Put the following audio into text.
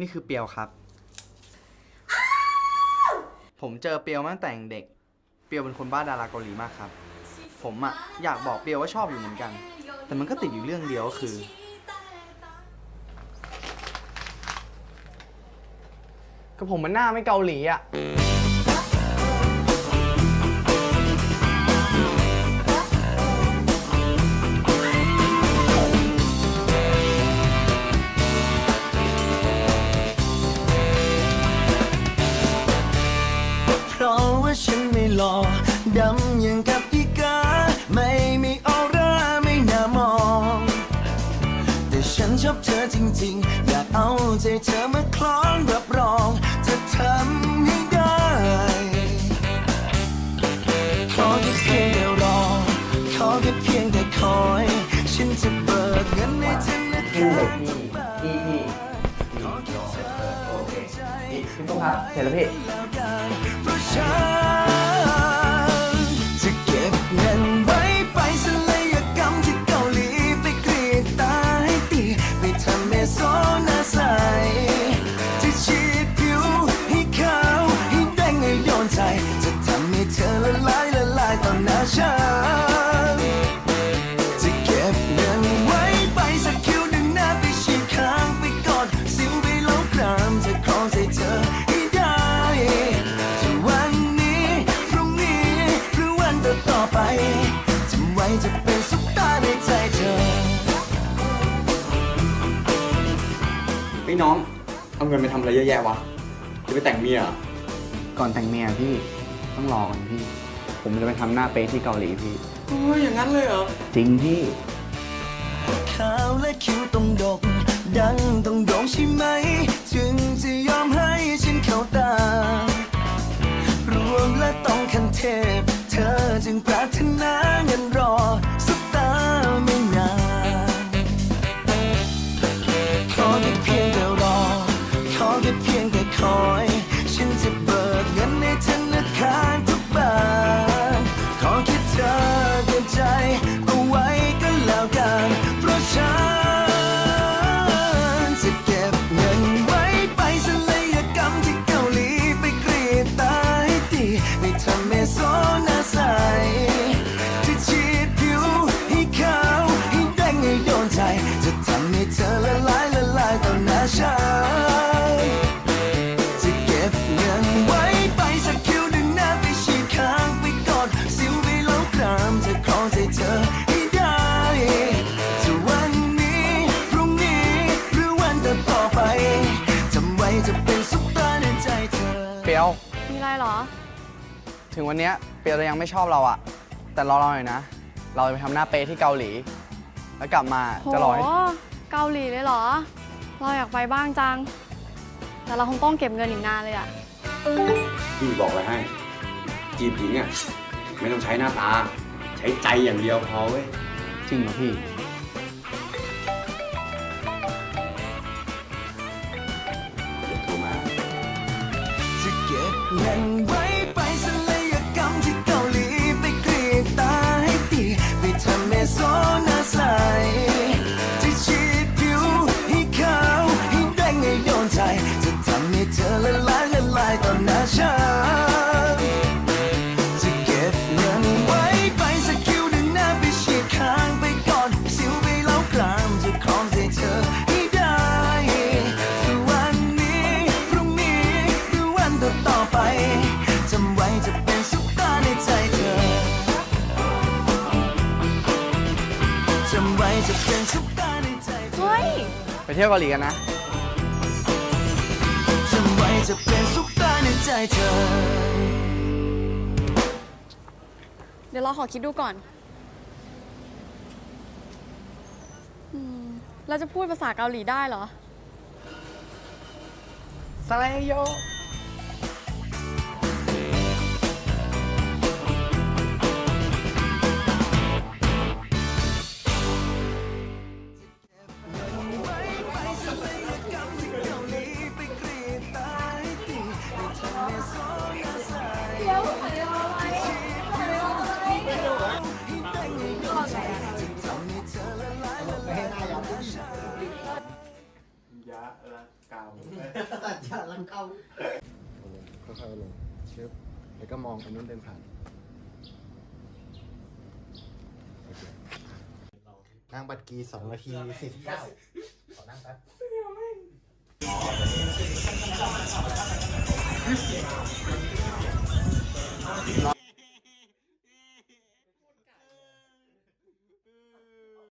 นี่คือเปียวครับ ผมเจอเปียวมาตั้งแต่เด็ก เปียวเป็นคนบ้าดาราเกาหลีมากครับ ผมอะอยากบอกเปียวว่าชอบอยู่เหมือนกัน แต่มันก็ติดอยู่เรื่องเดียวก็คือ ก็ผมมันหน้าไม่เกาหลีอะ จริงๆ อยากเอาใจเธอมาคล้องรับรองจะทำให้ได้ขอแค่เพียงแต่รอขอแค่เพียงแต่คอย ฉันจะเบิกเงินในธนาคารทุกบาทขอแค่เธอเข้าใจพี่ตุ๊กครับเสร็จแล้วพี่ เธอละลายละลายต่อหน้าฉันจะเก็บเงินไว้ไปสักคิวหนึ่งหน้าไปฉีดค้างไปกอดสิวไปลบกรามจะครองใจเธอให้ได้จะวันนี้พรุ่งนี้หรือวันต่อต่อๆไปจำไว้จะเป็นซุปตาในใจเธอพี่น้อง เอาเงินไปทำอะไรเยอะแยะวะ จะไปแต่งเมียเหรอ ก่อนแต่งเมียพี่ ต้องรอก่อนพี่ ผมจะไปทำหน้าเป๊ะที่เกาหลีพี่เฮ้ยอย่างนั้นเลยเหรอ จริงพี่ขาวและคิ้วต้องดก ดังต้องโด่งใช่ไหม จึงจะยอมให้ำให้เธอละลายละลายต่อหน้าฉันจะเก็บเงินไว้ไปสักคิวหนึ่งหน้าไปฉีดค้างไปกอดสิวไปลบกรามจะครองใจเธอให้ได้จะวันนี้พรุ่งนี้หรือวันต่อต่อๆไปจำไว้จะเป็นซุปตาร์ในใจเธอ เปียว มีอะไรเหรอ ถึงวันเนี้ยเปียวจะยังไม่ชอบเราอะแต่รอเราหน่อยนะ เราจะไปทำหน้าเป๊ะที่เกาหลี แล้วกลับมาโหจะรอให้ เกาหลีเลยเหรอ เราอยากไปบ้างจัง แต่เราคงต้องเก็บเงินอีกนานเลยอะพี่บอกไว้ให้ จีบหญิงอะ ไม่ต้องใช้หน้าตา ใช้ใจอย่างเดียวพอเว้ย จริงเหรอพี่ เดี๋ยวโทรมา จะเก็บเงินไว้ไป เป็นซุปตาร์ในใจเธอเฮ้ย ไปเที่ยวเกาหลีกันนะจำไว้จะเป็นซุปตาร์ในใจเธอ เดี๋ยวเราขอคิดดูก่อนอืมเราจะพูดภาษาเกาหลีได้เหรอสไลโย ละกามตัดยาลังเข้าค่อยๆลงชึบแล้วก็มองอันนู้นเดินผ่านโอเคนั่งบัตรกีสองนาทีสี่สิบเก้าขอนั่งแป๊บ